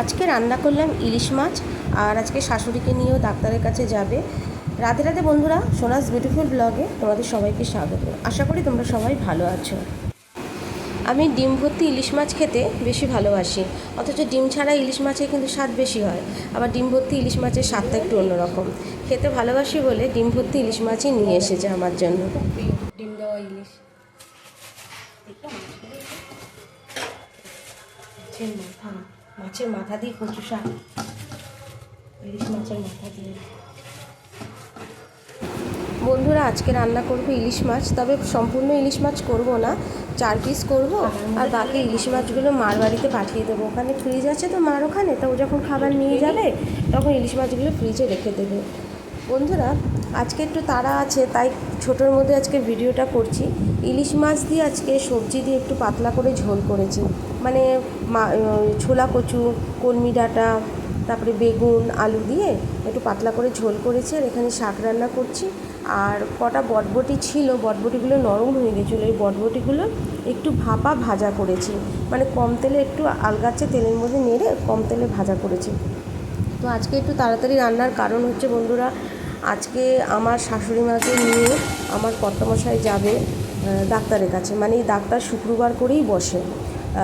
আজকে রান্না করলাম ইলিশ মাছ আর আজকে শাশুড়িকে নিয়েও ডাক্তারের কাছে যাবে। রাধে রাধে বন্ধুরা সোনাস বিউটিফুল ব্লগে তোমাদের সবাইকে স্বাগত। আশা করি তোমরা সবাই ভালো আছো। আমি ডিম ভর্তি ইলিশ মাছ খেতে বেশি ভালোবাসি অথচ ডিম ছাড়া ইলিশ মাছে কিন্তু স্বাদ বেশি হয়। আবার ডিম ভর্তি ইলিশ মাছের স্বাদটা একটু অন্যরকম। খেতে ভালোবাসি বলে ডিম ভর্তি ইলিশ মাছই নিয়ে এসেছে আমার জন্য। ডিম দেওয়া ইলিশ। মাছের মাথা মাছের মাথা দিয়ে কচু শাক। ইলিশ মাছের মাথা দিয়ে। বন্ধুরা, আজকে রান্না করব ইলিশ মাছ, তবে সম্পূর্ণ ইলিশ মাছ করব না, চার পিস করব, আর বাকি ইলিশ মাছগুলো মার বাড়িতে পাঠিয়ে দেবো। ওখানে ফ্রিজ আছে তো মার ওখানে, তো ও যখন খাবার নিয়ে যাবে, তখন ইলিশ মাছগুলো ফ্রিজে রেখে দেবে। বন্ধুরা, আজকে একটু তাড়া আছে, তাই ছোটোর মধ্যে আজকে ভিডিওটা করছি। ইলিশ মাছ দিয়ে আজকে সবজি দিয়ে একটু পাতলা করে ঝোল করেছি। মানে ছোলা কচু, কলমি ডাঁটা, তারপরে বেগুন, আলু দিয়ে একটু পাতলা করে ঝোল করেছি আর এখানে শাক রান্না করছি। আর কটা বটবটি ছিল, বটবটিগুলো নরম হয়ে গেছিল। এই বটবটিগুলো একটু ভাপা ভাজা করেছি। মানে কম তেলে একটু আলগাচ্ছে তেলের মধ্যে নেড়ে কম তেলে ভাজা করেছি। তো আজকে একটু তাড়াতাড়ি রান্নার কারণ হচ্ছে বন্ধুরা আজকে আমার শাশুড়ি মাকে নিয়ে আমার কর্তামশাই যাবে ডাক্তারের কাছে। মানে এই ডাক্তার শুক্রবার করেই বসে।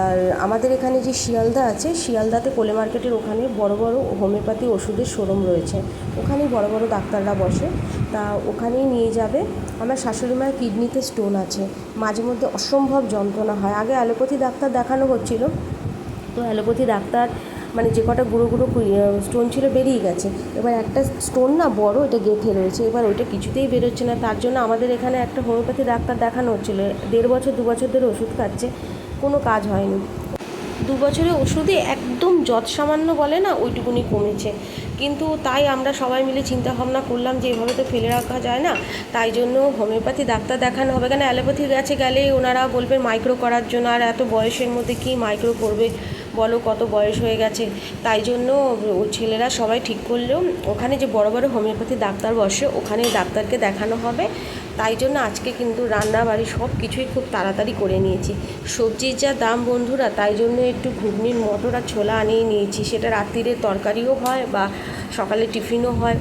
আর আমাদের এখানে যে শিয়ালদা আছে, শিয়ালদাতে কোলে মার্কেটের ওখানে বড় বড় হোমিওপ্যাথি ওষুধের শোরুম রয়েছে। ওখানেই বড় বড় ডাক্তাররা বসে। তা ওখানেই নিয়ে যাবে। আমার শাশুড়ি মায়ের কিডনিতে স্টোন আছে। মাঝে মধ্যে অসম্ভব যন্ত্রণা হয়। আগে অ্যালোপ্যাথি ডাক্তার দেখানো হচ্ছিল। তো অ্যালোপ্যাথি ডাক্তার মানে যে কটা গুঁড়ো গুঁড়ো স্টোন ছিল বেরিয়ে গেছে। এবার একটা স্টোন না বড়, এটা গেঁথে রয়েছে। এবার ওইটা কিছুতেই বেরোচ্ছে না। তার জন্য আমাদের এখানে একটা হোমিওপ্যাথি ডাক্তার দেখানো হচ্ছিল। দেড় বছর, দু বছর ধরে ওষুধ খাচ্ছে। কোনো কাজ হয়নি। দু বছরের ওষুধে একদম যৎ সামান্য বলে না, ওইটুকুনি কমেছে। কিন্তু তাই আমরা সবাই মিলে চিন্তা ভাবনা করলাম যে এভাবে তো ফেলে রাখা যায় না। তাই জন্য হোমিওপ্যাথি ডাক্তার দেখানো হবে কেন? অ্যালোপ্যাথি কাছে গেলে ওনারা বলবেন মাইক্রো করার জন্য। আর এত বয়সের মধ্যে কি মাইক্রো করবে? বলো কত বয়স হয়ে গেছে। তাই জন্য ও ছেলেরা সবাই ঠিক করলেও ওখানে যে বড় বড় হোমিওপ্যাথি ডাক্তার বসে, ওখানে ডাক্তারকে দেখানো হবে। তাই জন্য আজকে কিন্তু রান্না বাড়ি সব কিছুই খুব তাড়াতাড়ি করে নিয়েছি। সবজির যা দাম বন্ধুরা, তাই জন্য একটু ঘুগনির মটর আর ছোলা আনিয়ে নিয়েছি। সেটা রাত্রিরের তরকারিও হয় বা সকালে টিফিনও হয়।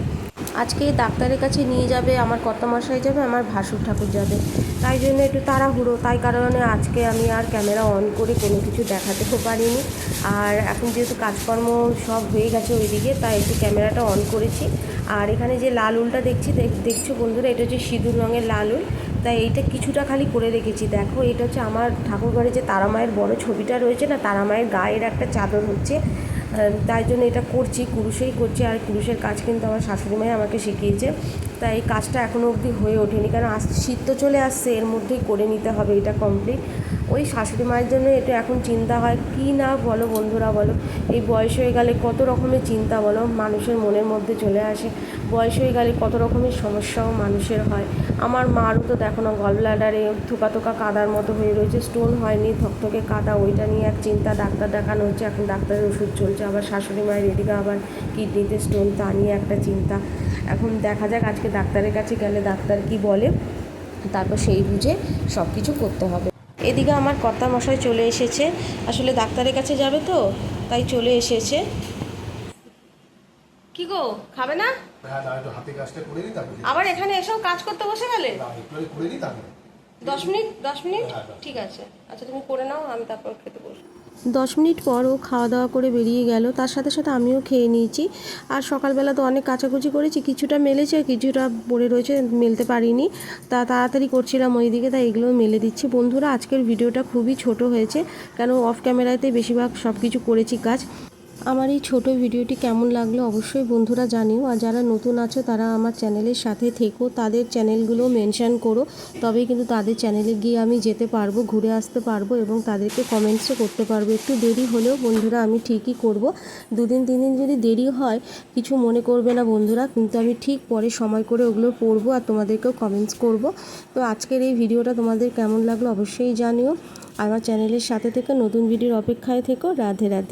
আজকে ডাক্তারের কাছে নিয়ে যাবে, আমার কর্তামশাই যাবে, আমার ভাসুর ঠাকুর যাবে। তাই জন্য একটু তাড়াহুড়ো, তাই কারণে আজকে আমি আর ক্যামেরা অন করে কোনো কিছু দেখাতেও পারিনি। আর এখন যেহেতু কাজকর্ম সব হয়ে গেছে ওইদিকে, তাই একটু ক্যামেরাটা অন করেছি। আর এখানে যে লাল উলটা দেখছি দেখ- দেখছ বন্ধুরা? এটা হচ্ছে সিঁদুর রঙের লাল উল। তাই এইটা কিছুটা খালি করে রেখেছি। দেখো, এটা হচ্ছে আমার ঠাকুরঘরে যে তারামায়ের বড় ছবিটা রয়েছে না, তারামায়ের গায়ের একটা চাদর হচ্ছে। তাই জন্য এটা করছি, কুরুশেই করছি, আর কুরুষের কাজ কিন্তু আমার শাশুড়ি মাই আমাকে শিখিয়েছে। তাই এই কাজটা এখনও অবধি হয়ে ওঠেনি, কারণ আজ শীত তো চলে আসছে, এর মধ্যেই করে নিতে হবে এটা কমপ্লিট ওই শাশুড়ি মায়ের জন্য এটা এখন চিন্তা হয়, কি না বলো বন্ধুরা বলো? এই বয়স হয়ে গেলে কত রকমের চিন্তা বলো? মানুষের মনের মধ্যে চলে আসে। বয়স হয়ে গেলে কত রকমের সমস্যাও মানুষের হয়। আমার মারও তো দেখো না গল ব্লাডারে থোকা থোকা কাদার মতো হয়ে রয়েছে স্টোন হয়নি থকথকে কাদা, ওইটা নিয়ে এক চিন্তা ডাক্তার দেখানো হচ্ছে, এখন ডাক্তারের ওষুধ চলছে। আবার শাশুড়ি মায়ের এদিকে আবার কিডনিতে স্টোন তা নিয়ে একটা চিন্তা। এখন দেখা যাক আজকে ডাক্তারের কাছে গেলে ডাক্তার কি বলে? তারপর সেই বুঝে সব কিছু করতে হবে। এদিকে আমার কর্তা মশাই চলে এসেছে। আসলে ডাক্তারের কাছে যাবে তো তাই চলে এসেছে। কি গো খাবে না? হ্যাঁ আবার এখানে এসব কাজ করতে বসে গেলে? দশ মিনিট দশ মিনিট? হ্যাঁ, ঠিক আছে। আচ্ছা তুমি করে নাও আমি তারপর খেতে বসবো। দশ মিনিট পর ও খাওয়া দাওয়া করে বেরিয়ে গেল। তার সাথে সাথে আমিও খেয়ে নিয়েছি। আর সকালবেলা তো অনেক কাচাকুচি করেছি, কিছুটা মেলেছে, কিছুটা পড়ে রয়েছে, মেলতে পারিনি। তা তাড়াতাড়ি করছিলাম ওইদিকে, তাই এগুলো মেলে দিচ্ছি। বন্ধুরা, আজকের ভিডিওটা খুবই ছোট হয়েছে, কেন অফ ক্যামেরাতে বেশিরভাগ সব কিছু করেছি কাজ। আমার এই ছোট ভিডিওটি কেমন লাগল অবশ্যই বন্ধুরা জানিও। আর যারা নতুন আছো, তারা আমার চ্যানেলের সাথে থেকো, তাদের চ্যানেলগুলো মেনশান করো। তবেই কিন্তু তাদের চ্যানেলে গিয়ে আমি যেতে পারব, ঘুরে আসতে পারব এবং তাদেরকে কমেন্টসও করতে পারব। একটু দেরি হলেও বন্ধুরা আমি ঠিকই করব। দুদিন, তিন দিন যদি দেরি হয়, কিছু মনে করবে না বন্ধুরা, কিন্তু আমি ঠিক পরে সময় করে ওগুলো পড়ব আর তোমাদেরকেও কমেন্টস করব। তো আজকের এই ভিডিওটা তোমাদের কেমন লাগল অবশ্যই জানিও। আমার চ্যানেলের সাথে থেকে, নতুন ভিডিওর অপেক্ষায় থেকো। রাধে রাধে।